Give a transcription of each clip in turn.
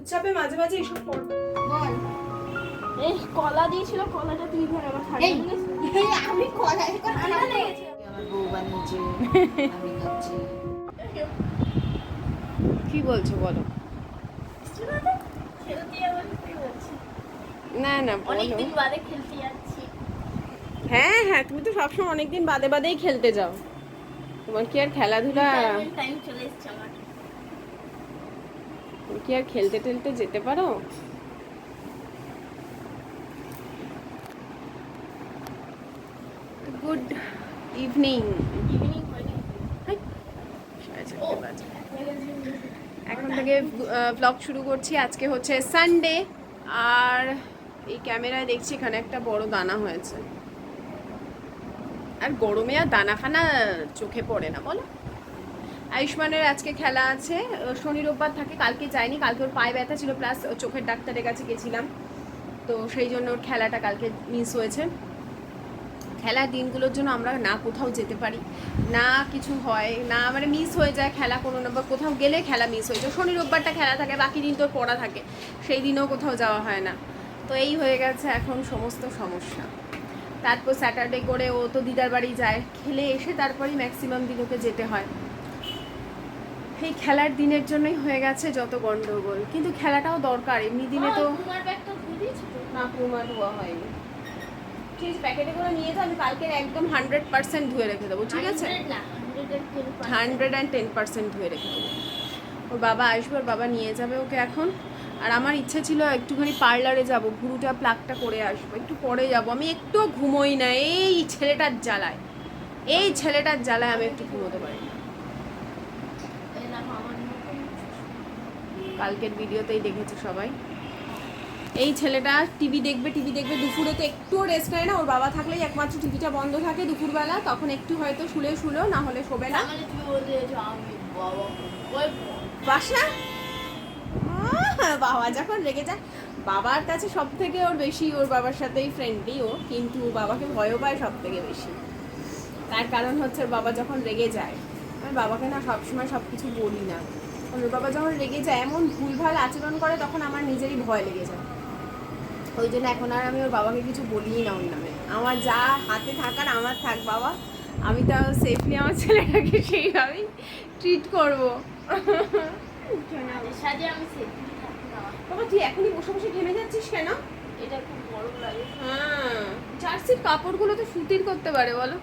যে ভূত চাপে মাঝে মাঝে এসব কর। বল। এই কলা দিয়েছিল কলাটা তুই ধর আমার এই আমি কলাই ঠান্ডা লেগেছে আমার বউ বানিয়েছে আমি খাচ্ছি। কি বলছো বলো? না না বলো। অনেকদিন বাদে খেলতে যাচ্ছি। হ্যাঁ হ্যাঁ তুমি তো সবসময় অনেকদিন বাদে বাদেই খেলতে যাও। তোমার কি আর খেলাধুলা? টাইম চলে এসছে আমার। কি আর খেলতে টেলতে যেতে পারো? গুড ইভিনিং ইভিনিং এখন থেকে ব্লগ শুরু করছি। আজকে হচ্ছে সানডে আর এই ক্যামেরায় দেখছি এখানে একটা বড় দানা হয়েছে। আর গরমে আর দানা ফানা চোখে পড়ে না বলো? আয়ুষ্মানের আজকে খেলা আছে। শনি রোববার থাকে, কালকে যায়নি। কালকে ওর পায়ে ব্যথা ছিল, প্লাস চোখের ডাক্তারের কাছে গেছিলাম। তো সেই জন্য ওর খেলাটা কালকে মিস হয়েছে। খেলার দিনগুলোর জন্য আমরা না কোথাও যেতে পারি, না কিছু হয়, না মানে মিস হয়ে যায় খেলা কোনো না, বা কোথাও গেলে খেলা মিস হয়ে যায়। শনি রোববারটা খেলা থাকে, বাকি দিন তোর পড়া থাকে। সেই দিনও কোথাও যাওয়া হয় না। তো এই হয়ে গেছে এখন সমস্ত সমস্যা। তারপর স্যাটারডে করে ও তো দিদার বাড়ি যায়। খেলে এসে তারপরেই ম্যাক্সিমাম দিন ওকে যেতে হয়। এই খেলার দিনের জন্যই হয়ে গেছে যত গন্ডগোল। কিন্তু খেলাটাও দরকার এমনি দিনে তো না পুরোমা ধোয়া হয়নি। ঠিক আছে প্যাকেটে করে নিয়ে যাও আমি কালকে একদম হান্ড্রেড পার্সেন্ট ধুয়ে রেখে দেবো ঠিক আছে? 100 না 110 হান্ড্রেড অ্যান্ড টেন পার্সেন্ট ধুয়ে রেখে দেবো। ওর বাবা আসবে ওর বাবা নিয়ে যাবে ওকে এখন। আর আমার ইচ্ছে ছিল একটুখানি পার্লারে যাব ভুরুটা প্লাকটা করে আসব একটু পরে যাব। আমি একটুও ঘুমোই না এই ছেলেটার জ্বালায়। এই ছেলেটার জ্বালায় আমি একটু ঘুমোতে পারি না এই দেখো আমার নতুন কালকের ভিডিওতেই দেখেছে সবাই। এই ছেলেটা টিভি দেখবে টিভি দেখবে দুপুরে তো একটুও রেস্ট নেয় না ওর বাবা থাকলেই একমাত্র টিভিটা বন্ধ থাকে দুপুরবেলা তখন একটু হয়তো শুলে শুলো না হলে শোবে না। বাবা। বাসা? বাবা যখন রেগে যায় বাবার কাছে সব থেকে ওর বেশি ওর বাবার সাথেই ফ্রেন্ডলি ও কিন্তু বাবাকে ভয়ও পায় সব থেকে বেশি। তার কারণ হচ্ছে ওর বাবা যখন রেগে যায় আমি বাবাকে না সবসময় সব কিছু বলি না। ওর বাবা যখন রেগে যায় এমন ভুলভাল আচরণ করে তখন আমার নিজেরই ভয় লেগে যায়। ওই জন্য এখন আর আমি ওর বাবাকে কিছু বলিই না ওর নামে। আমার যা হাতে থাকার আমার থাক বাবা। আমি তাও সেফলি আমার ছেলেটাকে সেইভাবেই ট্রিট করব। বাবা। তুই এখনই বসে বসে ঘেমে যাচ্ছিস কেন? এটা খুব গরম লাগে। হ্যাঁ। জার্সির কাপড়গুলো তো সুতির করতে পারে বলো।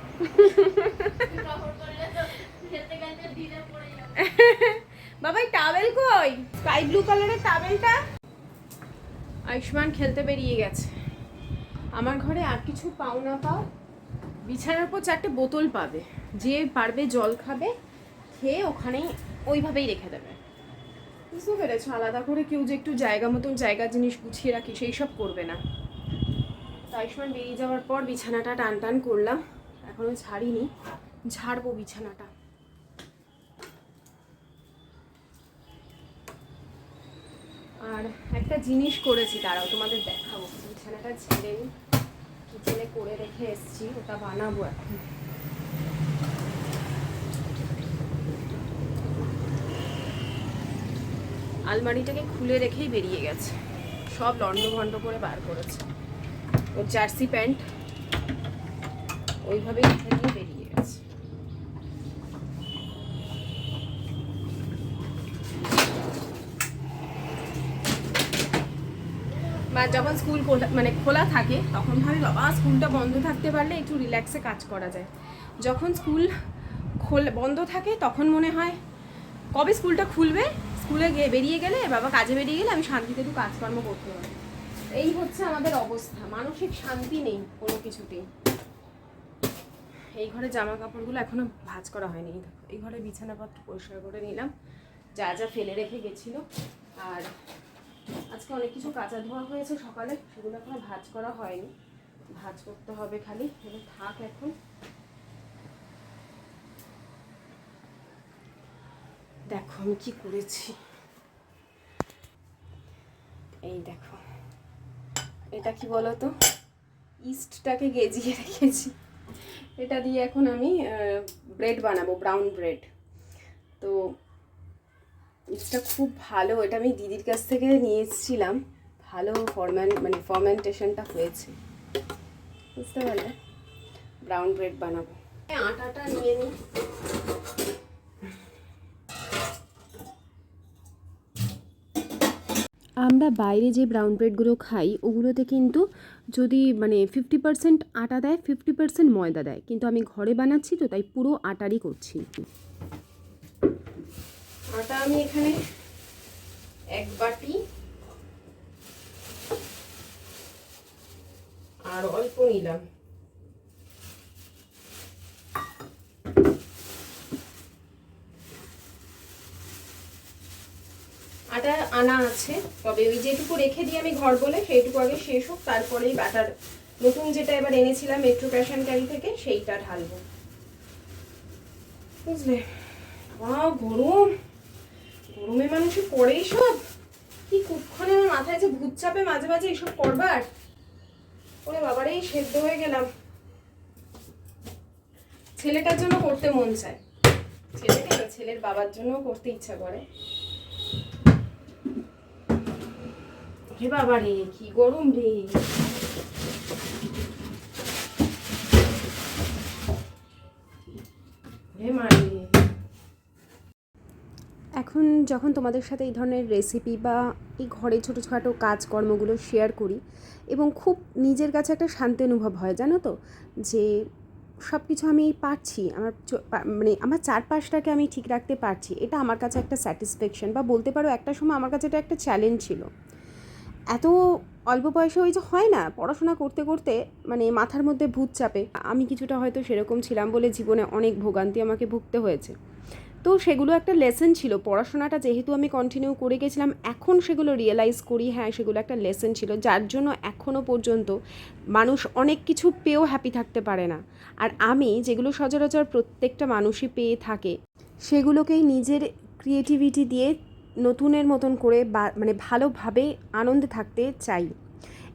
কাপড় করলে তো খেলতে খেলতে ঢিলে পড়ে যাবে। বাবা, এই টাওয়েল কই? স্কাই ব্লু কালারের টাওয়েলটা আয়ুষ্মান খেলতে বেরিয়ে গেছে। আমার ঘরে আর কিছু পাও না পাও। বিছানার উপর চারটে বোতল পাবে। যে পারবে জল খাবে খেয়ে ওখানেই ওইভাবেই রেখে দেবে। বুঝতে পেরেছ? আলাদা করে কেউ যে একটু জায়গা মতন জায়গা জিনিস গুছিয়ে রাখি, সেই সব করবে না। আয়ুষ্মান বেরিয়ে যাওয়ার পর বিছানাটা টান টান করলাম। এখনও ছাড়িনি ঝাড়বো বিছানাটা। আর একটা জিনিস করেছি তারাও তোমাদের দেখাবো। বিছানাটা ছেড়ে কিচেনে করে রেখে এসেছি, ওটা বানাবো এখন। আলমারিটাকে খুলে রেখেই বেরিয়ে গেছে। সব লন্ড ভন্ড করে বার করেছে। ওর জার্সি প্যান্ট। ওইভাবেই বেরিয়ে গেছে বা যখন স্কুল মানে খোলা থাকে, তখন ভাবি, বাবা, স্কুলটা বন্ধ থাকতে পারলে একটু রিল্যাক্সে কাজ করা যায়। যখন স্কুল খোল, বন্ধ থাকে, তখন মনে হয়, কবে স্কুলটা খুলবে? স্কুলে গিয়ে বেরিয়ে গেলে, বাবা কাজে বেরিয়ে গেলে আমি শান্তিতে একটু কাজকর্ম করতে পারব। এই হচ্ছে আমাদের অবস্থা। মানসিক শান্তি নেই কোনো কিছুতেই। এই ঘরে জামা কাপড়গুলো এখনও ভাঁজ করা হয়নি। এই ঘরে বিছানাপত্র পরিষ্কার করে নিলাম। যা যা ফেলে রেখে গেছিল। আর আজকে অনেক কিছু কাঁচা ধোয়া হয়েছে সকালে, সেগুলো এখনও ভাজ করা হয়নি। ভাজ করতে হবে খালি এগুলো থাক এখন। দেখো আমি কি করেছি। এই দেখো, এটা কি বলো তো ইস্টটাকে গেজিয়ে রেখেছি। এটা দিয়ে এখন আমি ব্রেড বানাবো ব্রাউন ব্রেড তো এটা খুব ভালো। এটা আমি দিদির কাছ থেকে নিয়ে এসেছিলাম ভালো ফরম্যান মানে ফরমেন্টেশনটা হয়েছে। বুঝতে পারলে? ব্রাউন ব্রেড বানাবো। আটাটা নিয়ে নিই আমরা বাইরে যে ব্রাউন ব্রেডগুলো খাই, ওগুলোতে কিন্তু যদি মানে ফিফটি পার্সেন্ট আটা দেয় ফিফটি পার্সেন্ট ময়দা দেয়। কিন্তু আমি ঘরে বানাচ্ছি তো, তাই পুরো আটারই করছি। আটা আমি এখানে এক বাটি আর অল্প নিলাম। আটা আনা আছে, তবে ওই যেটুকু রেখে দিই আমি ঘর বলে, সেইটুকু আগে শেষ হোক, তারপরেই ব্যাটার নতুন যেটা এবার এনেছিলাম মেট্রো অ্যান্ড ক্যারি থেকে, সেইটা ঢালবো। বুঝলে? গরম! গরমে মানুষে পড়েই সব? কি কুক্ষণে আমার মাথায় যে ভূত চাপে মাঝে মাঝে এইসব করবার? ওরে বাবারে সেদ্ধ হয়ে গেলাম। ছেলেটার জন্য করতে মন চায়। ছেলেকে ছেলের বাবার জন্য করতে ইচ্ছা করে। রে বাবা রে কি গরম রে মা রে এখন যখন তোমাদের সাথে এই ধরনের রেসিপি বা এই ঘরে ছোটো ছোটো কাজকর্মগুলো শেয়ার করি এবং খুব নিজের কাছে একটা শান্তি অনুভব হয়, জানো তো? যে সব কিছু আমি পারছি, আমার মানে আমার চারপাশটাকে আমি ঠিক রাখতে পারছি, এটা আমার কাছে একটা স্যাটিসফ্যাকশন বা বলতে পারো একটা সময় আমার কাছে এটা একটা চ্যালেঞ্জ ছিল। এত অল্প বয়সে ওই যে হয় না, পড়াশোনা করতে করতে মানে মাথার মধ্যে ভূত চাপে, আমি কিছুটা হয়তো সেরকম ছিলাম বলে জীবনে অনেক ভোগান্তি আমাকে ভুগতে হয়েছে। তো সেগুলো একটা লেসন ছিল। পড়াশোনাটা যেহেতু আমি কন্টিনিউ করে গেছিলাম, এখন সেগুলো রিয়েলাইজ করি হ্যাঁ সেগুলো একটা লেসন ছিল। যার জন্য এখনও পর্যন্ত মানুষ অনেক কিছু পেয়েও হ্যাপি থাকতে পারে না। আর আমি যেগুলো সচরাচর প্রত্যেকটা মানুষই পেয়ে থাকে, সেগুলোকেই নিজের ক্রিয়েটিভিটি দিয়ে নতুনের মতন করে বা মানে ভালোভাবে আনন্দে থাকতে চাই।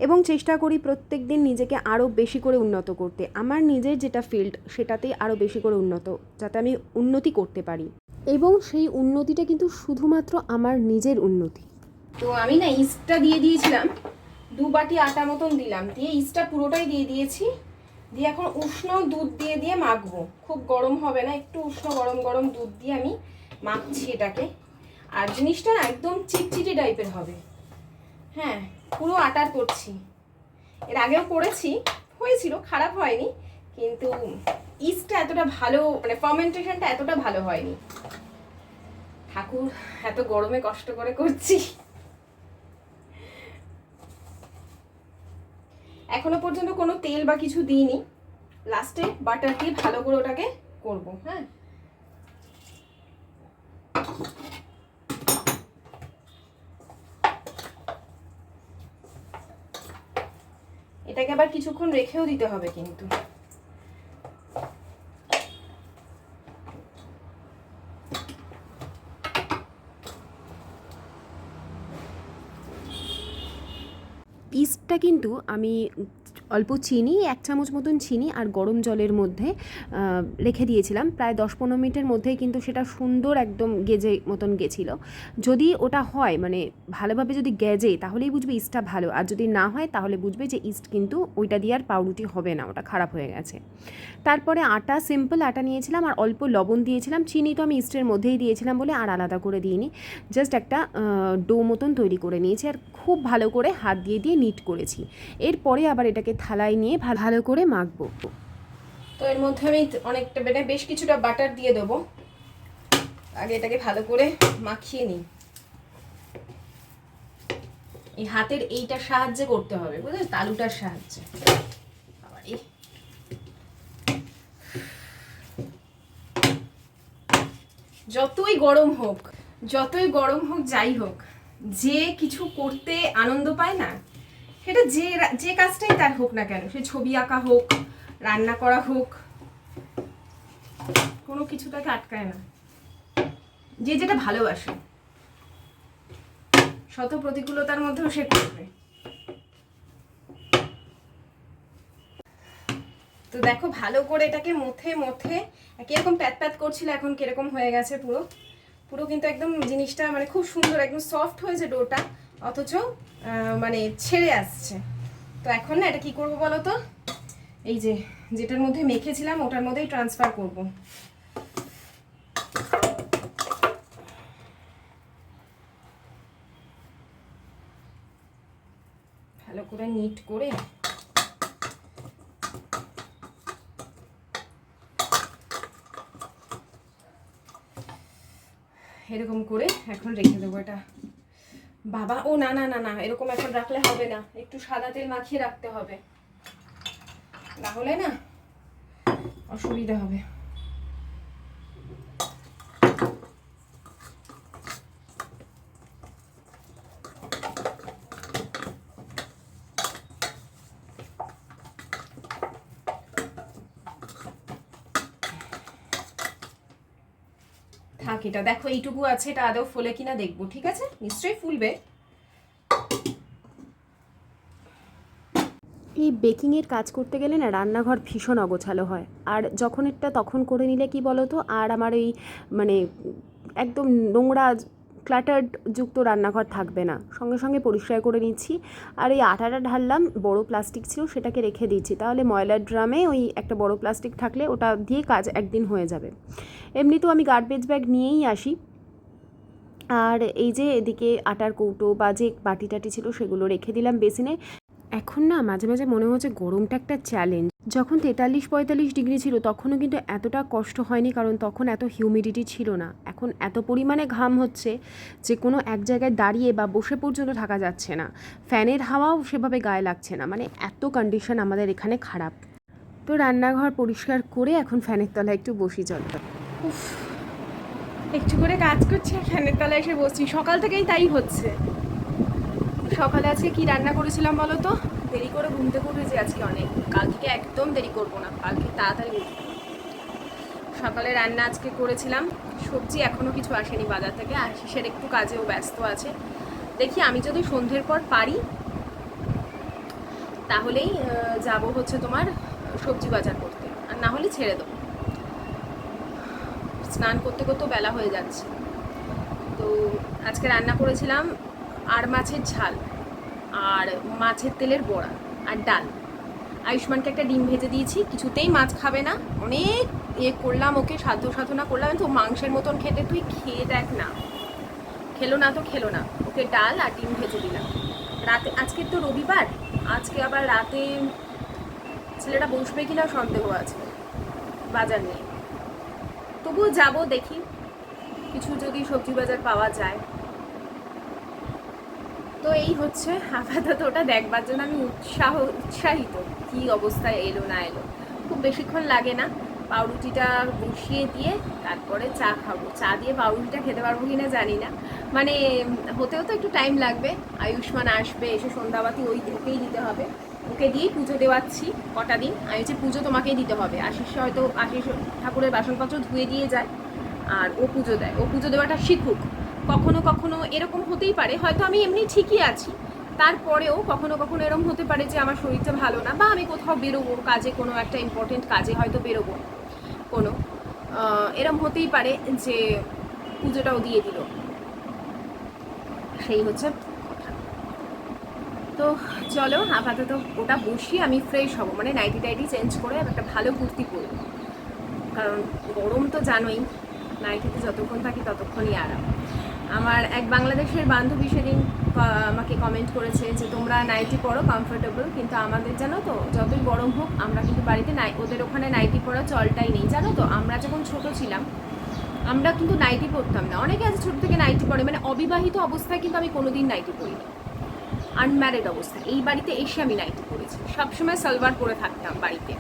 এবং চেষ্টা করি প্রত্যেক দিন নিজেকে আরও বেশি করে উন্নত করতে। আমার নিজের যেটা ফিল্ড সেটাতেই আরও বেশি করে উন্নত, যাতে আমি উন্নতি করতে পারি। এবং সেই উন্নতিটা কিন্তু শুধুমাত্র আমার নিজের উন্নতি। তো আমি না ইস্টটা দিয়ে দিয়েছিলাম, দু বাটি আটা মতন দিলাম, দিয়ে ইস্টটা পুরোটাই দিয়ে দিয়েছি। দিয়ে এখন উষ্ণ দুধ দিয়ে দিয়ে মাখবো। খুব গরম হবে না, একটু উষ্ণ গরম গরম দুধ দিয়ে আমি মাখছি এটাকে। আর জিনিসটা না একদম চিটচিটি টাইপের হবে। হ্যাঁ পুরো আটার করছি। এর আগেও করেছি, হয়েছিল, খারাপ হয়নি। কিন্তু ইস্টটা এতটা ভালো মানে ফার্মেন্টেশনটা এতটা ভালো হয়নি। ঠাকুর, এত গরমে কষ্ট করে করছি। এখনও পর্যন্ত কোনো তেল বা কিছু দিইনি। লাস্টে বাটার দিয়ে ভালো করে ওটাকে করব হ্যাঁ। এটাকে আবার কিছুক্ষণ রেখেও দিতে হবে কিন্তু ইস্টটা কিন্তু আমি অল্প চিনি, এক চামচ মতন চিনি আর গরম জলের মধ্যে রেখে দিয়েছিলাম। প্রায় দশ পনেরো মিনিটের মধ্যেই কিন্তু সেটা সুন্দর একদম গেজে মতন গেছিল। যদি ওটা হয় মানে ভালোভাবে যদি গেজে, তাহলেই বুঝবে ইস্টটা ভালো। আর যদি না হয়, তাহলে বুঝবে যে ইস্ট কিন্তু ওইটা দিয়ে আর পাউরুটি হবে না, ওটা খারাপ হয়ে গেছে। তারপরে আটা, সিম্পল আটা নিয়েছিলাম আর অল্প লবণ দিয়েছিলাম। চিনি তো আমি ইস্টের মধ্যেই দিয়েছিলাম বলে আর আলাদা করে দিইনি। জাস্ট একটা ডো মতন তৈরি করে নিয়েছি আর খুব ভালো করে হাত দিয়ে দিয়ে নিট করেছি। এরপরে আবার এটাকে থালায় নিয়ে ভালো করে মাখবো। তো এর মধ্যে আমি অনেকটা মানে বেশ কিছুটা বাটার দিয়ে দেবো। আগে এটাকে ভালো করে মাখিয়ে নিই। এই হাতের এইটার সাহায্যে করতে হবে, বুঝলেন? তালুটার সাহায্যে। যতই গরম হোক, যতই গরম হোক, যাই হোক, যে কিছু করতে আনন্দ পায় না সেটা যে যে কাজটাই তার হোক না কেন, সে ছবি আঁকা হোক, রান্না করা হোক, কোনো কিছু তাকে আটকায় না। যে যেটা ভালোবাসে শত প্রতিকূলতার মধ্যেও সে করবে। তো দেখো, ভালো করে এটাকে মথে মথে কীরকম প্যাত প্যাত করছিল, এখন কীরকম হয়ে গেছে পুরো। পুরো কিন্তু একদম জিনিসটা মানে খুব সুন্দর, একদম সফট হয়েছে ডোটা অথচ মানে ছেড়ে আসছে। তো এখন না, এটা কি করব বলো তো? এই যে, যেটার মধ্যে মেখেছিলাম, ওটার মধ্যেই ট্রান্সফার করব। ভালো করে নিট করে এরকম করে এখন রেখে দেবো এটা। বাবা, ও না না না না, এরকম এখন রাখলে হবে না। একটু সাদা তেল মাখিয়ে রাখতে হবে। না হলে না অসুবিধা হবে। থাক এটা দেখো, এইটুকু আছে, এটা আদৌ ফোলে কিনা দেখব, ঠিক আছে? নিশ্চয়ই ফুলবে। এই বেকিংয়ের কাজ করতে গেলে না রান্নাঘর ভীষণ অগোছালো হয়। আর যখন এটা তখন করে নিলে কি বলো তো আর আমার এই মানে একদম নোংরা ক্লাটার্ড যুক্ত রান্নাঘর থাকবে না। সঙ্গে সঙ্গে পরিষ্কার করে নিচ্ছি। আর এই আটাটা ঢাললাম, বড় প্লাস্টিক ছিল, সেটাকে রেখে দিচ্ছি। তাহলে ময়লার ড্রামে ওই একটা বড় প্লাস্টিক থাকলে ওটা দিয়ে কাজ একদিন হয়ে যাবে। এমনিতেও আমি গার্বেজ ব্যাগ নিয়েই আসি। আর এই যে এদিকে আটার কৌটো বা যে বাটি টাটি ছিল, সেগুলো রেখে দিলাম বেসিনে। এখন না মাঝে মাঝে মনে হচ্ছে গরমটা একটা চ্যালেঞ্জ যখন তেতাল্লিশ পঁয়তাল্লিশ ডিগ্রি ছিল, তখনও কিন্তু এতটা কষ্ট হয়নি কারণ তখন এত হিউমিডিটি ছিল না। এখন এত পরিমাণে ঘাম হচ্ছে যে কোনো এক জায়গায় দাঁড়িয়ে বা বসে পর্যন্ত থাকা যাচ্ছে না। ফ্যানের হাওয়াও সেভাবে গায়ে লাগছে না। মানে এত কন্ডিশন আমাদের এখানে খারাপ। তো রান্নাঘর পরিষ্কার করে এখন ফ্যানের তলায় একটু বসি চল একটু করে কাজ করছি ফ্যানের তলায় এসে বসছি। সকাল থেকেই তাই হচ্ছে। সকালে আজকে কি রান্না করেছিলাম বলো তো? দেরি করে ঘুম থেকে উঠেছি আজকে অনেক। কাল থেকে একদম দেরি করব না। কালকে তাড়াতাড়ি উঠবো। সকালে রান্না আজকে করেছিলাম। সবজি এখনও কিছু আসেনি বাজার থেকে। আশিসের একটু কাজেও ব্যস্ত আছে। দেখি আমি যদি সন্ধ্যের পর পারি, তাহলেই যাব হচ্ছে তোমার সবজি বাজার করতে। আর না হলে ছেড়ে দেবো। স্নান করতে করতেও বেলা হয়ে যাচ্ছে। তো আজকে রান্না করেছিলাম আর মাছের ঝাল, আর মাছের তেলের বড়া, আর ডাল। আয়ুষ্মানকে একটা ডিম ভেজে দিয়েছি, কিছুতেই মাছ খাবে না। অনেক ইয়ে করলাম ওকে সাধ্য সাধনা করলাম তো মাংসের মতন খেতে তুই খেয়ে দেখ না। খেলো না তো খেলো না। ওকে ডাল আর ডিম ভেজে দিলাম। রাতে, আজকে তো রবিবার, আজকে আবার রাতে ছেলেটা বসবে কিনা সন্দেহ আছে, বাজার নিয়ে। তবুও যাব দেখি। কিছু যদি সবজি বাজার পাওয়া যায়। তো এই হচ্ছে আপাতত ওটা দেখবার জন্য আমি উৎসাহ, উৎসাহিত। কি অবস্থায় এলো না এলো। খুব বেশিক্ষণ লাগে না। পাউরুটিটা বসিয়ে দিয়ে তারপরে চা খাব। চা দিয়ে পাউরুটিটা খেতে পারব কিনা জানি না। মানে হতেও তো একটু টাইম লাগবে। আয়ুষ্মান আসবে, এসে সন্ধ্যাবাতি ওই ওকেই দিতে হবে। ওকে দিয়েই পুজো দেওয়াচ্ছি কটা দিন। আমি হচ্ছে পুজো তোমাকেই দিতে হবে। আশিস হয়তো, আশিস ঠাকুরের বাসনপত্র ধুয়ে দিয়ে যায়। আর ও পুজো দেয়। ও পুজো দেওয়াটা শিখুক। কখনো কখনো এরকম হতেই পারে, হয়তো আমি এমনি ঠিকই আছি। তারপরেও কখনো কখনো এরকম হতে পারে যে আমার শরীরটা ভালো না, বা আমি কোথাও বেরোবো, কাজে কোনো একটা ইম্পর্টেন্ট কাজে হয়তো বেরোবো। কোনো এরম হতেই পারে যে পুজোটাও দিয়ে দিল। সেই হচ্ছে তো চলো, আপাতত ওটা বসিয়ে আমি ফ্রেশ হব মানে নাইটি টাইটি চেঞ্জ করে একটা ভালো কুর্তি পরবো। কারণ গরম তো জানোই নাইটিতে যতক্ষণ থাকি ততক্ষণই আরাম। আমার এক বাংলাদেশের বান্ধবী সেদিন আমাকে কমেন্ট করেছে যে, তোমরা নাইটি পরো কমফোর্টেবল কিন্তু আমাদের জানো তো, যতই গরম হোক, আমরা কিন্তু বাড়িতে নাই, ওদের ওখানে নাইটি পরা চলটাই নেই। জানো তো, আমরা যখন ছোট ছিলাম, আমরা কিন্তু নাইটি পরতাম না। অনেকে আছে ছোট থেকে নাইটি পরে মানে অবিবাহিত অবস্থায় কিন্তু আমি কোনোদিন নাইটি পরিনি আনম্যারিড অবস্থায়। এই বাড়িতে এসে আমি নাইটি পরেছি। সবসময় সালোয়ার পরে থাকতাম বাড়িতে।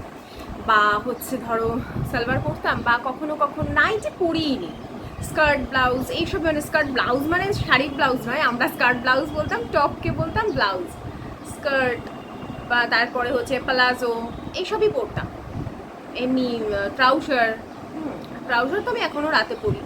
বা হচ্ছে ধরো, সালোয়ার পরতাম, বা কখনো কখনো নাইটি পরিই নি। স্কার্ট, ব্লাউজ, এইসব মানে স্কার্ট, ব্লাউজ মানে শাড়ির ব্লাউজ নয়, আমরা স্কার্ট, ব্লাউজ বলতাম, টপকে বলতাম ব্লাউজ। স্কার্ট বা তারপরে হচ্ছে প্লাজো, এইসবই পরতাম। এমনি ট্রাউজার ট্রাউজার তো আমি এখনও রাতে পরি।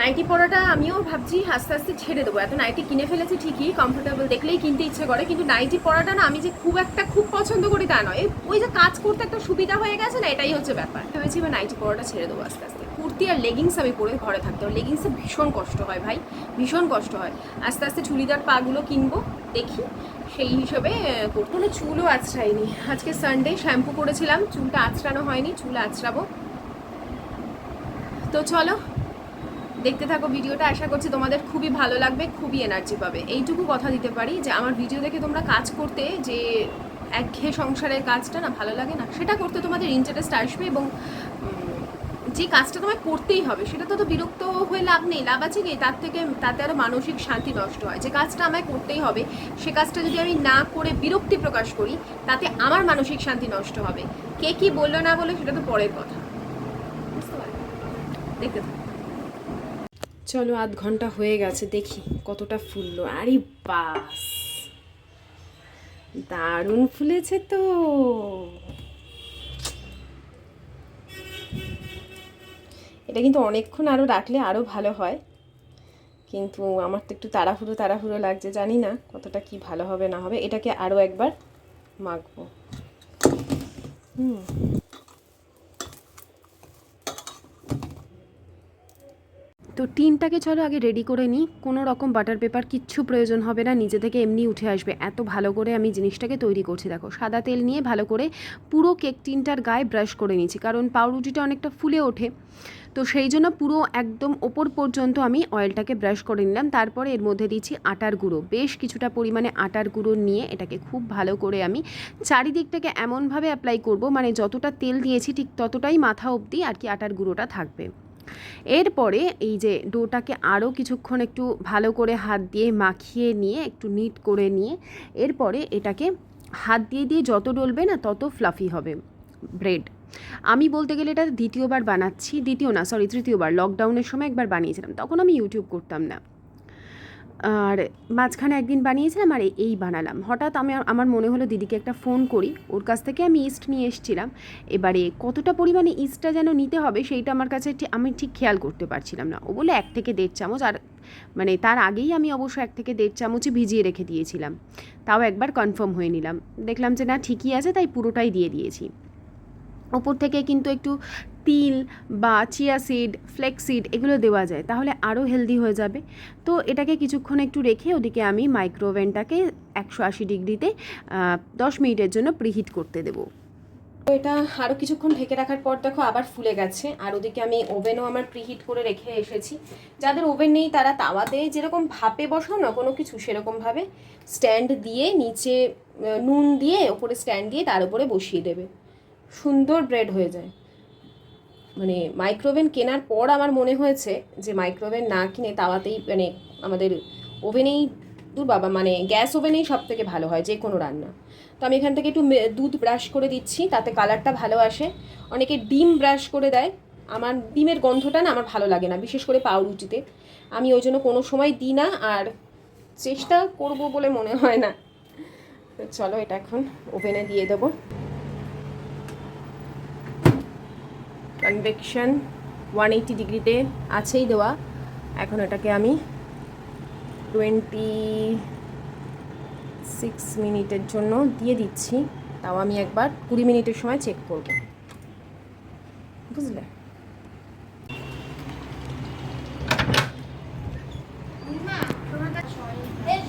নাইটি পরাটা আমিও ভাবছি আস্তে আস্তে ছেড়ে দেবো। এত নাইটি কিনে ফেলেছি ঠিকই কমফোর্টেবল দেখলেই কিনতে ইচ্ছে করে, কিন্তু নাইটি পরাটা না, আমি যে খুব একটা খুব পছন্দ করি তা নয়। ওই যে কাজ করতে একটা সুবিধা হয়ে গেছে না, এটাই হচ্ছে ব্যাপার। ভেবেছি এবার নাইটি পরাটা ছেড়ে দেবো আস্তে আস্তে। কুর্তি আর লেগিংস আমি পরে ঘরে থাকতে হবে লেগিংসে ভীষণ কষ্ট হয় ভাই, ভীষণ কষ্ট হয়। আস্তে আস্তে চুড়িদার পাগুলো কিনবো, দেখি। সেই হিসেবে কোনো চুলও আঁচড়াইনি আজকে সানডে শ্যাম্পু করেছিলাম, চুলটা আঁচড়ানো হয়নি, চুল আঁচড়াবো তো চলো, দেখতে থাকো ভিডিওটা। আশা করছি তোমাদের খুবই ভালো লাগবে, খুবই এনার্জি পাবে। এইটুকু কথা দিতে পারি যে, আমার ভিডিও দেখে তোমরা কাজ করতে যে, একঘেয়ে সংসারের কাজটা না ভালো লাগে না, সেটা করতে তোমাদের ইন্টারেস্ট আসবে এবং যে কাজটা তোমায় করতেই হবে, সেটা তো তো বিরক্ত হয়ে লাভ নেই, লাভ আছে কি? তার থেকে, তাতে আরও মানসিক শান্তি নষ্ট হয়। যে কাজটা আমায় করতেই হবে, সে কাজটা যদি আমি না করে বিরক্তি প্রকাশ করি, তাতে আমার মানসিক শান্তি নষ্ট হবে। কে কি বলল না বলে সেটা তো পরের কথা। চলো, আধ ঘণ্টা হয়ে গেছে, দেখি কতটা ফুললো। আরে বাস! দারুণ ফুলেছে তো! এটা কিন্তু অনেকক্ষণ আরও রাখলে আরও ভালো হয়। কিন্তু আমার তো একটু তাড়াহুড়ো তাড়াহুড়ো লাগছে, জানি না কতটা কি ভালো হবে, না হবে। এটাকে আরও একবার মাখবো। হুম। তো টিনটাকে চলো আগে রেডি করে নিই। কোনো রকম বাটার পেপার কিচ্ছু প্রয়োজন হবে না, নিজে থেকে এমনি উঠে আসবে। এত ভালো করে আমি জিনিসটাকে তৈরি করছি, দেখো। সাদা তেল নিয়ে ভালো করে পুরো কেক টিনটার গায়ে ব্রাশ করে নিয়েছি, কারণ পাউরুটিটা অনেকটা ফুলে ওঠে। তো সেই জন্য পুরো একদম ওপর পর্যন্ত আমি অয়েলটাকে ব্রাশ করে নিলাম। তারপরে এর মধ্যে দিচ্ছি আটার গুঁড়ো। বেশ কিছুটা পরিমাণে আটার গুঁড়ো নিয়ে এটাকে খুব ভালো করে আমি চারিদিকটাকে এমনভাবে অ্যাপ্লাই করব মানে যতটা তেল দিয়েছি ঠিক ততটাই মাথা অবধি আর কি আটার গুঁড়োটা থাকবে। এরপরে এই যে ডোটাকে আরও কিছুক্ষণ একটু ভালো করে হাত দিয়ে মাখিয়ে নিয়ে, একটু নিট করে নিয়ে, এরপরে এটাকে হাত দিয়ে দিয়ে যত ডলবে না তত ফ্লাফি হবে ব্রেড আমি বলতে গেলে এটা দ্বিতীয়বার বানাচ্ছি, দ্বিতীয় না সরি তৃতীয়বার লকডাউনের সময় একবার বানিয়েছিলাম, তখন আমি ইউটিউব করতাম না। আর মাঝখানে একদিন বানিয়েছিলাম আর এই বানালাম। হঠাৎ আমি আমার মনে হলো দিদিকে একটা ফোন করি। ওর কাছ থেকে আমি ইস্ট নিয়ে এসেছিলাম। এবারে কতটা পরিমাণে ইস্টটা যেন নিতে হবে সেইটা আমার কাছে আমি ঠিক খেয়াল করতে পারছিলাম না। ও বলে এক থেকে দেড় চামচ। আর মানে তার আগেই আমি অবশ্য এক থেকে দেড় চামচই ভিজিয়ে রেখে দিয়েছিলাম। তাও একবার কনফার্ম হয়ে নিলাম। দেখলাম যে না, ঠিকই আছে, তাই পুরোটাই দিয়ে দিয়েছি। ওপর থেকে কিন্তু একটু তিল বা চিয়া সিড ফ্লেক্স সিড এগুলো দেওয়া যায়, তাহলে আরও হেলদি হয়ে যাবে। তো এটাকে কিছুক্ষণ একটু রেখে ওদিকে আমি মাইক্রোওভেনটাকে একশো আশি ডিগ্রিতে দশ মিনিটের জন্য প্রিহিট করতে দেবো। তো এটা আরও কিছুক্ষণ ঢেকে রাখার পর দেখো আবার ফুলে গেছে, আর ওদিকে আমি ওভেনও আমার প্রিহিট করে রেখে এসেছি। যাদের ওভেন নেই তারা তাওয়াতে যেরকম ভাপে বসাও না, কোনো কিছু সেরকমভাবে স্ট্যান্ড দিয়ে নিচে নুন দিয়ে, ওপরে স্ট্যান্ড দিয়ে তার উপরে বসিয়ে দেবে। সুন্দর ব্রেড হয়ে যায়। মানে মাইক্রোওভেন কেনার পর আমার মনে হয়েছে যে মাইক্রোওভেন না কিনে তাওয়াতেই মানে আমাদের ওভেনেই দূর বাবা মানে গ্যাস ওভেনেই সব থেকে ভালো হয়, যে কোনো রান্না। তো আমি এখান থেকে একটু দুধ ব্রাশ করে দিচ্ছি, তাতে কালারটা ভালো আসে। অনেকে ডিম ব্রাশ করে দেয়। আমার ডিমের গন্ধটা না আমার ভালো লাগে না, বিশেষ করে পাউরুটিতে আমি ওই জন্য কোনো সময় দিই না, আর চেষ্টা করব বলে মনে হয় না। চলো এটা এখন ওভেনে দিয়ে দেবো। কনভেকশন ওয়ান এইটি ডিগ্রিতে আছেই দেওয়া। এখন এটাকে আমি টোয়েন্টি সিক্স মিনিটের জন্য দিয়ে দিচ্ছি। তাও আমি একবার কুড়ি মিনিটের সময় চেক করব। বুঝলে?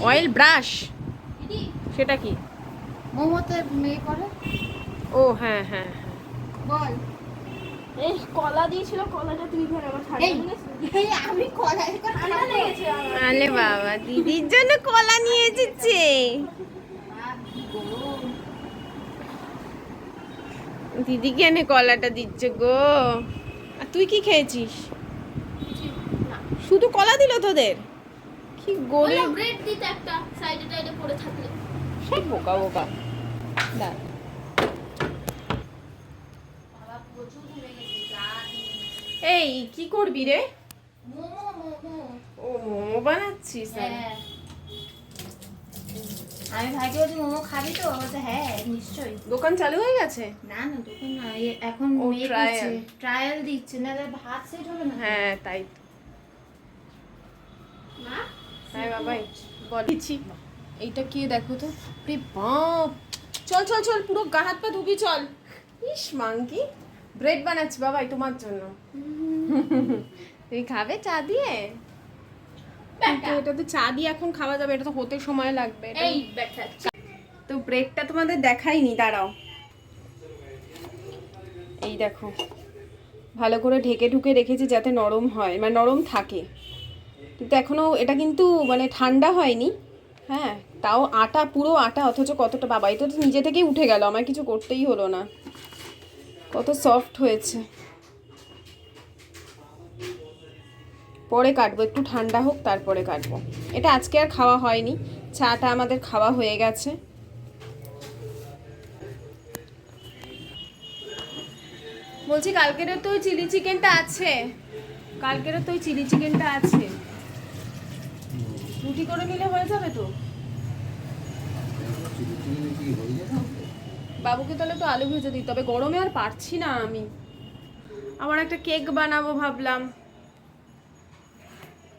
অয়েল ব্রাশ সেটা কি? মোমোতে মেয়ে করে? ও হ্যাঁ হ্যাঁ হ্যাঁ। বল। এই কলা দিয়েছিল কলাটা তুই ধরে আমার ঠান্ডা এই লেগেছে। এই আমি কলাই ঠান্ডা লেগেছে আমার। বাবা দিদির জন্য কলা নিয়ে এসেছে। দিদি কেন কলাটা দিচ্ছে গো? আর তুই কি খেয়েছিস? শুধু কলা দিল তোদের? কি গরিব। বললাম দিতে একটা সাইডে টাইডে পড়ে থাকলে। সব বোকা বোকা। দাঁড়া বাবা প্রচুর ঘুরে গেছি গা দিয়ে। এই কি করবি রে? মোমো মোমো। ও মোমো বানাচ্ছিস হ্যাঁ। আমি ভাইকে বলছি মোমো খাবি তো? বলছে হ্যাঁ নিশ্চয়ই। দোকান চালু হয়ে গেছে? না না দেখুন না এখন। করছে। ট্রায়াল দিচ্ছে না ভাত সেট হবে না? হ্যাঁ তাই। মা হ্যাঁ বাবাই বলেছি এইটা কি দেখো তো? রে বাপ! চল চল চল পুরো গা হাত পা ধুবি চল। ইস মাংকি ব্রেড বানাচ্ছি বাবাই তোমার জন্য। তুমি খাবে চা দিয়ে? এটা তো চা দিয়ে এখন খাওয়া যাবে এটা তো হতে সময় লাগবে এই ব্যাটা তো ব্রেডটা তোমাদের দেখাইনি দাঁড়াও। এই দেখো ভালো করে ঢেকে ঢুকে রেখেছি যাতে নরম হয় মানে নরম থাকে। কিন্তু এখনও এটা কিন্তু মানে ঠান্ডা হয়নি হ্যাঁ তাও আটা পুরো আটা অথচ কতটা বাবা এটা তো নিজে থেকেই উঠে গেল আমার কিছু করতেই হলো না। কত সফট হয়েছে। পরে কাটবো, একটু ঠান্ডা হোক, তারপরে কাটবো। এটা আজকে আর খাওয়া হয়নি, চাটা আমাদের খাওয়া হয়ে গেছে। বলছি, কালকের তো চিলি চিকেনটা আছে। কালকের তো চিলি চিকেনটা আছে। রুটি করে নিলে হয়ে যাবে তো? বাবুকে তাহলে তো আলু ভেজে দিই, তবে গরমে আর পারছি না আমি। আমার একটা কেক বানাবো ভাবলাম।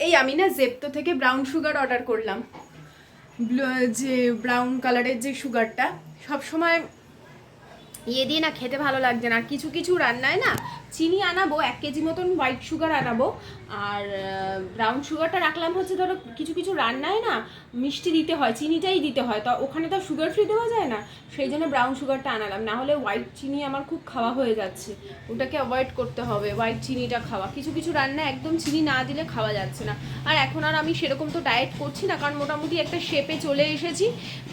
এই আমি না জেপ্তো থেকে ব্রাউন সুগার অর্ডার করলাম। যে ব্রাউন কালারের যে সুগারটা সব সময় ইয়ে দিয়ে না খেতে ভালো লাগছে না। আর কিছু কিছু রান্নায় না চিনি আনাবো, এক কেজি মতন হোয়াইট সুগার আনাবো। আর ব্রাউন সুগারটা রাখলাম হচ্ছে ধরো কিছু কিছু রান্নায় না মিষ্টি দিতে হয়, চিনিটাই দিতে হয়। তো ওখানে তো সুগার ফ্রি দেওয়া যায় না, সেই জন্য ব্রাউন সুগারটা আনালাম। না হলে হোয়াইট চিনি আমার খুব খাওয়া হয়ে যাচ্ছে। ওটাকে অ্যাভয়েড করতে হবে হোয়াইট চিনিটা খাওয়া। কিছু কিছু রান্না একদম চিনি না দিলে খাওয়া যাচ্ছে না। আর এখন আর আমি সেরকম তো ডায়েট করছি না, কারণ মোটামুটি একটা শেপে চলে এসেছি।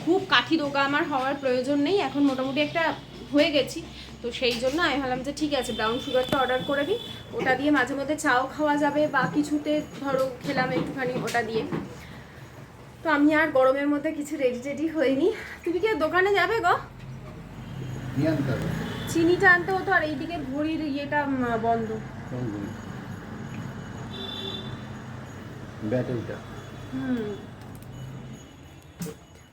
খুব কাঠি দোকা আমার হওয়ার প্রয়োজন নেই। এখন মোটামুটি একটা হয়ে গেছি। তো সেই জন্য আমি ভাবলাম যে ঠিক আছে ব্রাউন সুগারটা অর্ডার করে দিই ওটা দিয়ে মাঝে মধ্যে চাও খাওয়া যাবে বা কিছুতে ধরো খেলাম একটুখানি ওটা দিয়ে। তো আমি আর গরমের মধ্যে কিছু রেডি টেডি হইনি। তুমি কি দোকানে যাবে গো? চিনিটা আনতে হতো আর এইদিকে ঘড়ির ইয়েটা বন্ধ। ব্যাটারিটা। হুম।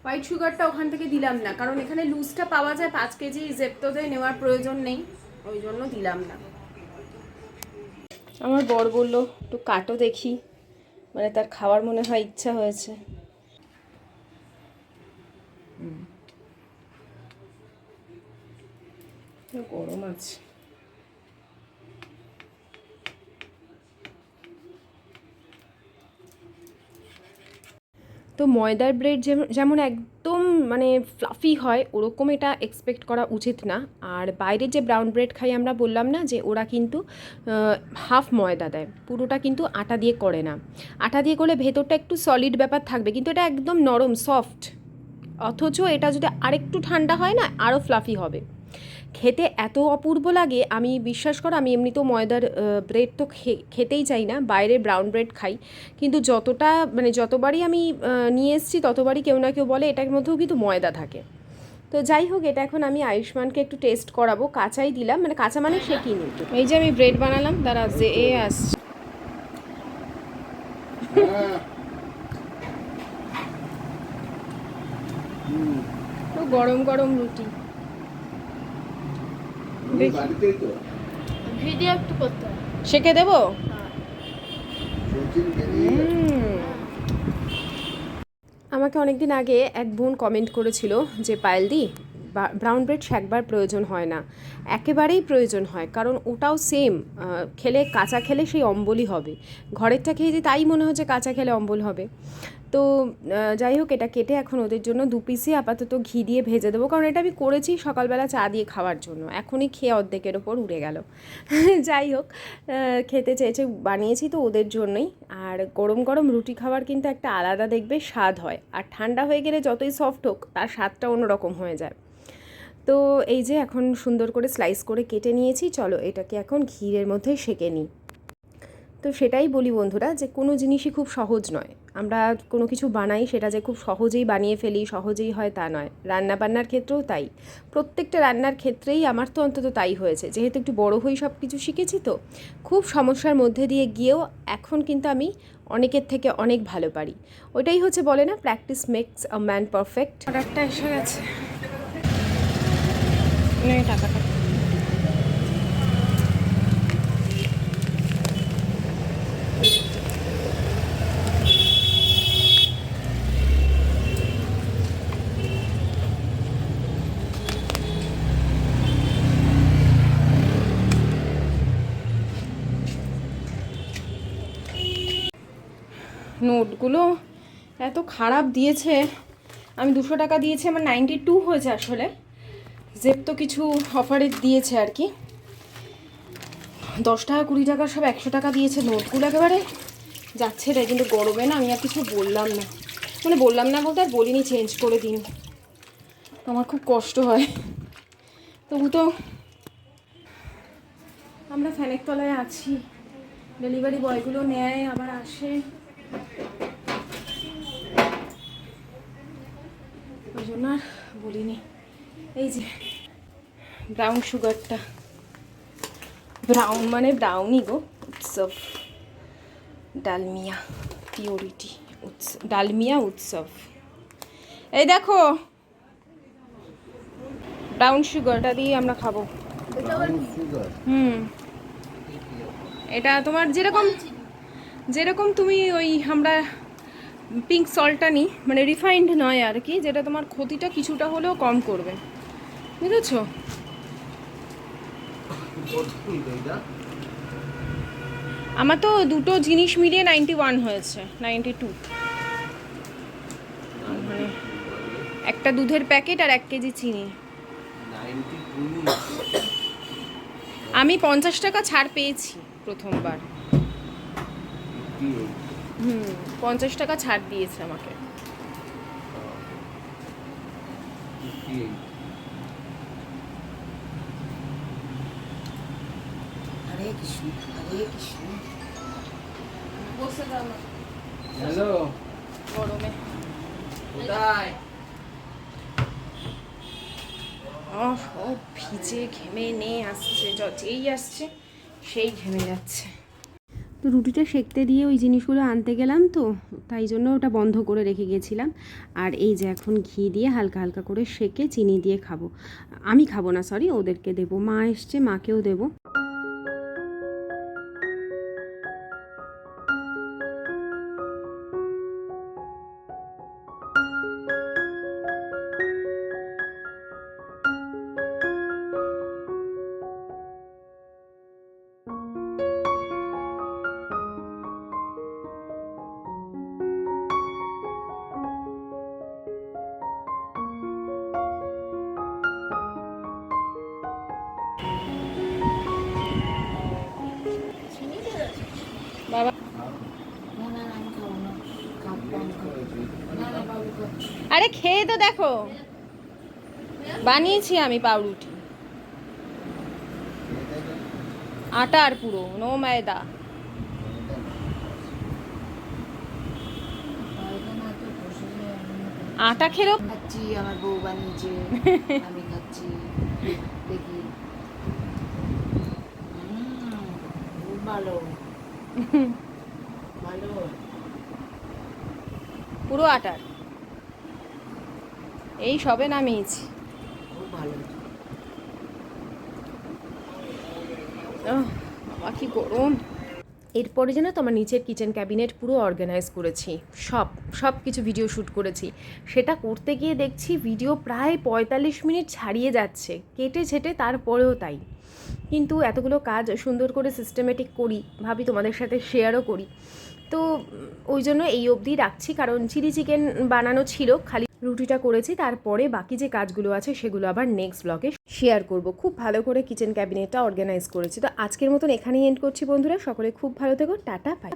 হোয়াইট সুগারটা ওখান থেকে দিলাম না। কারণ এখানে লুজটা পাওয়া যায় পাঁচ কেজি জেপ্টোতে নেওয়ার প্রয়োজন নেই। ওই জন্য দিলাম না। আমার বর বলল একটু কাটো দেখি। মানে তার খাওয়ার মনে হয় ইচ্ছা হয়েছে। গরম আছে। তো ময়দার ব্রেড যেমন একদম মানে ফ্লাফি হয়, ওরকম এটা এক্সপেক্ট করা উচিত না। আর বাইরে যে ব্রাউন ব্রেড খাই আমরা বললাম না যে, ওরা কিন্তু হাফ ময়দা দেয়। পুরোটা কিন্তু আটা দিয়ে করে না। আটা দিয়ে করলে ভেতরটা একটু সলিড ব্যাপার থাকবে, কিন্তু এটা একদম নরম সফট অথচ এটা যদি আরেকটু ঠান্ডা হয় না আরও ফ্লাফি হবে। খেতে এত অপূর্ব লাগে আমি বিশ্বাস করো আমি এমনিতেও ময়দার ব্রেড তো খেতেই চাই না বাইরে ব্রাউন ব্রেড খাই। কিন্তু যতটা মানে যতবারই আমি নিয়ে এসেছি ততবারই কেউ না কেউ বলে এটার মধ্যেও কিন্তু ময়দা থাকে। তো যাই হোক এটা এখন আমি আয়ুষ্মানকে একটু টেস্ট করাবো কাঁচাই দিলাম মানে কাঁচা মানে সে কিনি এই যে আমি ব্রেড বানালাম দাঁড়া যে এ আসছে। হ্যাঁ। তো গরম গরম রুটি। ভিডিও একটু করতে হবে। দেবো? আমাকে অনেক দিন আগে এক বোন কমেন্ট করেছিল যে পায়েলদি ব্রাউন ব্রেড শেখবার প্রয়োজন হয় না। একেবারেই প্রয়োজন হয় কারণ ওটাও সেম খেলে কাঁচা খেলে সেই অম্বলই হবে। ঘরেরটা খেয়ে যে তাই মনে হচ্ছে কাঁচা খেলে অম্বল হবে। তো যাই হোক, এটা কেটে এখন ওদের জন্য দু পিসই আপাতত ঘি দিয়ে ভেজে দেবো। কারণ এটা আমি করেছি সকালবেলা চা দিয়ে খাওয়ার জন্য। এখনই খেয়ে অর্ধেকের ওপর উড়ে গেল। যাই হোক খেতে চেয়েছে, বানিয়েছি তো ওদের জন্যই। আর গরম গরম রুটি খাওয়ার কিন্তু একটা আলাদা দেখবে স্বাদ হয়। আর ঠান্ডা হয়ে গেলে যতই সফট হোক, তার স্বাদটা অন্যরকম হয়ে যায়। তো, এই যে এখন সুন্দর করে স্লাইস করে কেটে নিয়েছি। চলো, এটাকে এখন ঘিরের মধ্যে সেঁকে নিই। তো সেটাই বলি বন্ধুরা যে কোনো জিনিসই খুব সহজ নয়। আমরা কোনো কিছু বানাই সেটা যে খুব সহজেই বানিয়ে ফেলি, সহজেই হয় তা নয়। রান্না বান্নার ক্ষেত্রেও তাই। প্রত্যেকটা রান্নার ক্ষেত্রেই আমার তো অন্তত তাই হয়েছে। যেহেতু একটু বড় হয়ে সব কিছু শিখেছি তো, খুব সমস্যার মধ্যে দিয়ে গিয়েও এখন কিন্তু আমি অনেকের থেকে অনেক ভালো পারি। ওইটাই হচ্ছে বলে না practice makes a man perfect অর্ডারটা এসে গেছে। টাকাটা। নোটগুলো এত খারাপ দিয়েছে। আমি দুশো টাকা দিয়েছি, আমার নাইনটি টু হয়েছে আসলে। জেপ তো কিছু অফারে দিয়েছে আর কি। দশ টাকা, কুড়ি টাকা সব একশো টাকা দিয়েছে নোটগুলো একেবারে। যাচ্ছে রে, কিন্তু গরমে না আমি আর কিছু বললাম না। মানে বললাম না বলতে আর বলিনি চেঞ্জ করে দিন। আমার খুব কষ্ট হয়। তবু তো আমরা ফ্যানের তলায় আছি ডেলিভারি বয়গুলো নেয়, আবার আসে। আর বলিনি। এই যে ব্রাউন সুগারটা ব্রাউন মানে ব্রাউনই গো উৎসব। ডালমিয়া পিওরিটি উৎসব। ডালমিয়া উৎসব। এই দেখো ব্রাউন সুগারটা দিয়ে আমরা খাব। হুম। এটা তোমার যেরকম যেরকম তুমি ওই আমরা পিঙ্ক সল্টটা নিই মানে রিফাইন্ড নয় আর কি, যেটা তোমার ক্ষতিটা কিছুটা হলেও কম করবে। বুঝেছ? আমার তো দুটো জিনিস মিলিয়ে নাইনটি ওয়ান হয়েছে নাইনটি টু মানে একটা দুধের প্যাকেট আর এক কেজি চিনি। আমি পঞ্চাশ টাকা ছাড় পেয়েছি প্রথমবার। হুম পঞ্চাশ টাকা ছাড় দিয়েছে আমাকে। হরে কৃষ্ণ হরে কৃষ্ণ। বসে দাও হ্যালো। গরমে। কোথায়? আহ, সব ভিজে ঘেমে নে আসছে য- যেই আসছে সেই ঘেমে যাচ্ছে। তো রুটিটা সেকতে দিয়ে ওই জিনিসগুলো আনতে গেলাম তো, তাই জন্য ওটা বন্ধ করে রেখে গেছিলাম। আর এই যে এখন ঘি দিয়ে হালকা হালকা করে সেকে চিনি দিয়ে খাব। আমি খাব না সরি ওদেরকে দেবো। মা এসছে, মাকেও দেবো। দেখো। বানিয়েছি আমি পাউরুটি। আটার পুরো নো ময়দা আটা খেলেও খাচ্ছি আমার বউ বানিয়েছে আমি খাচ্ছি। দেখি। ভালো। ভালো। পুরো আটার। এই সবে নামিয়েছি। বাবা, কি গরম। এরপরে যেন তোমার নিচের কিচেন ক্যাবিনেট পুরো অর্গানাইজ করেছি। সব সব কিছু ভিডিও শ্যুট করেছি। সেটা করতে গিয়ে দেখছি ভিডিও প্রায় পঁয়তাল্লিশ মিনিট ছাড়িয়ে যাচ্ছে। কেটে ছেটে তারপরেও তাই। কিন্তু এতগুলো কাজ সুন্দর করে সিস্টেমেটিক করি, ভাবি তোমাদের সাথে শেয়ারও করি। তো ওই জন্য এই অবধি রাখছি। কারণ চিলি চিকেন বানানো ছিল, খালি রুটিটা করেছি, তারপরে বাকি যে কাজগুলো আছে সেগুলো আবার নেক্সট ব্লগে শেয়ার করব। খুব ভালো করে কিচেন ক্যাবিনেটটা অর্গানাইজ করেছি। তো আজকের মতন এখানেই এন্ড করছি বন্ধুরা। সকলে খুব ভালো থেকো। Tata bye